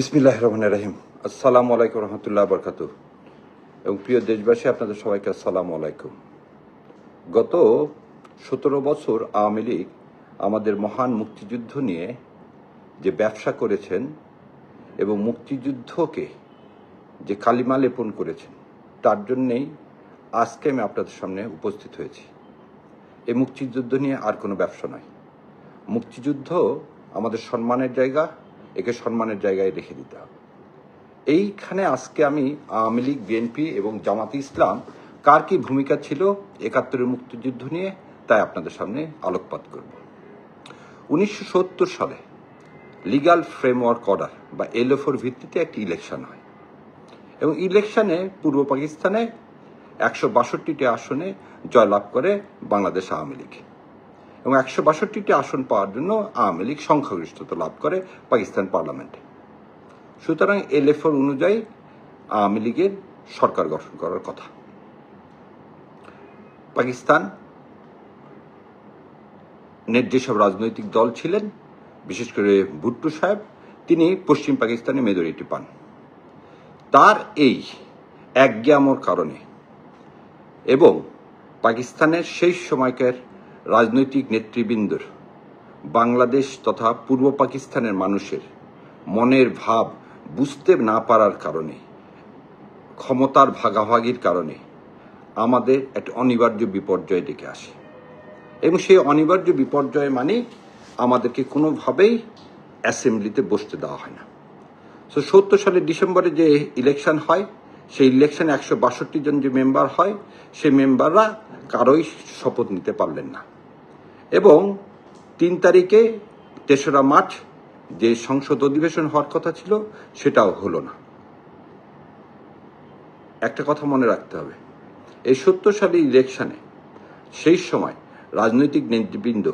বিসমিল্লাহ রহমান রাহিম। আসসালামু আলাইকুম রহমতুল্লাহ বরকাতু। এবং প্রিয় দেশবাসী, আপনাদের সবাইকে আসসালামু আলাইকুম। গত সতেরো বছর আওয়ামী লীগ আমাদের মহান মুক্তিযুদ্ধ নিয়ে যে ব্যবসা করেছেন এবং মুক্তিযুদ্ধকে যে কালিমা লেপন করেছেন, তার জন্যেই আজকে আমি আপনাদের সামনে উপস্থিত হয়েছি। এই মুক্তিযুদ্ধ নিয়ে আর কোনো ব্যবসা নয়। মুক্তিযুদ্ধ আমাদের সম্মানের জায়গা একে সম্মানের জায়গায় রেখে দিতে হবে। এইখানে আজকে আমি আওয়ামী লীগ, বিএনপি এবং জামাতে ইসলাম, কার কি ভূমিকা ছিল, একাত্তরের মুক্তিযুদ্ধ নিয়ে, তাই আপনাদের সামনে আলোকপাত করব। উনিশশো সত্তর সালে লিগাল ফ্রেমওয়ার্ক অর্ডার বা এলএফওর ভিত্তিতে একটি ইলেকশন হয়। এবং ইলেকশনে পূর্ব পাকিস্তানে একশো বাষট্টিটি আসনে জয়লাভ করে বাংলাদেশ আওয়ামী লীগ। এবং একশো বাষট্টিটি আসন পাওয়ার জন্য আওয়ামী লীগ সংখ্যাগরিষ্ঠতা লাভ করে পাকিস্তান পার্লামেন্টে। সুতরাং এলএফর অনুযায়ী আওয়ামী লীগের সরকার গঠন করার কথা। পাকিস্তান নেট যেসব রাজনৈতিক দল ছিলেন, বিশেষ করে ভুট্টু সাহেব, তিনি পশ্চিম পাকিস্তানে মেজরিটি পান। তার এই একজ্ঞামর কারণে এবং পাকিস্তানের সেই সময়কার রাজনৈতিক নেতৃবৃন্দর, বাংলাদেশ তথা পূর্ব পাকিস্তানের মানুষের মনের ভাব বুঝতে না পারার কারণে, ক্ষমতার ভাগাভাগির কারণে আমাদের একটা অনিবার্য বিপর্যয় ডেকে আসে। এবং সেই অনিবার্য বিপর্যয় মানে আমাদেরকে কোনোভাবেই অ্যাসেম্বলিতে বসতে দেওয়া হয় না। তো সত্তর সালের ডিসেম্বরে যে ইলেকশন হয়, সেই ইলেকশনে একশো বাষট্টি জন যে মেম্বার হয়, সেই মেম্বাররা কারোই শপথ নিতে পারলেন না। এবং তিন তারিখে তেসরা মার্চ যে সংসদ অধিবেশন হওয়ার কথা ছিল, সেটাও হলো না। একটা কথা মনে রাখতে হবে, এই সত্তর ইলেকশনে সেই সময় রাজনৈতিক নেতৃবৃন্দ,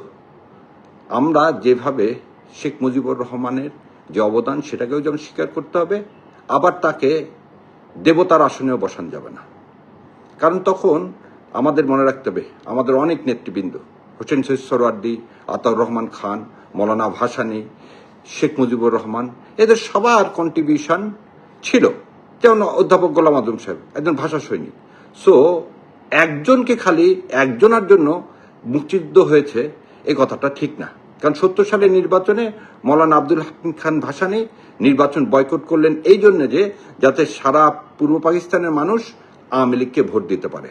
আমরা যেভাবে শেখ মুজিবুর রহমানের যে অবদান, সেটাকেও যেমন স্বীকার করতে হবে, আবার তাকে দেবতার আসনেও বসান যাবে না। কারণ তখন আমাদের মনে রাখতে হবে, আমাদের অনেক নেতৃবৃন্দ হোসেন সৈয়দ সরওয়ার্দি আতাউর রহমান খান, মৌলানা ভাসানী, শেখ মুজিবুর রহমান। এদের সবার কন্ট্রিবিউশন ছিল। যেমন অধ্যাপক গোলাম আদম সাহেব, একজন ভাষা সৈনিক। সো একজনকে খালি একজনের জন্য মুক্তিযুদ্ধ হয়েছে, এই কথাটা ঠিক না। কারণ সত্তর সালের নির্বাচনে মৌলানা আব্দুল হাকিম খান ভাসানী নির্বাচন বয়কট করলেন এই জন্য যে যাতে সারা পূর্ব পাকিস্তানের মানুষ আওয়ামী লীগকে ভোট দিতে পারে।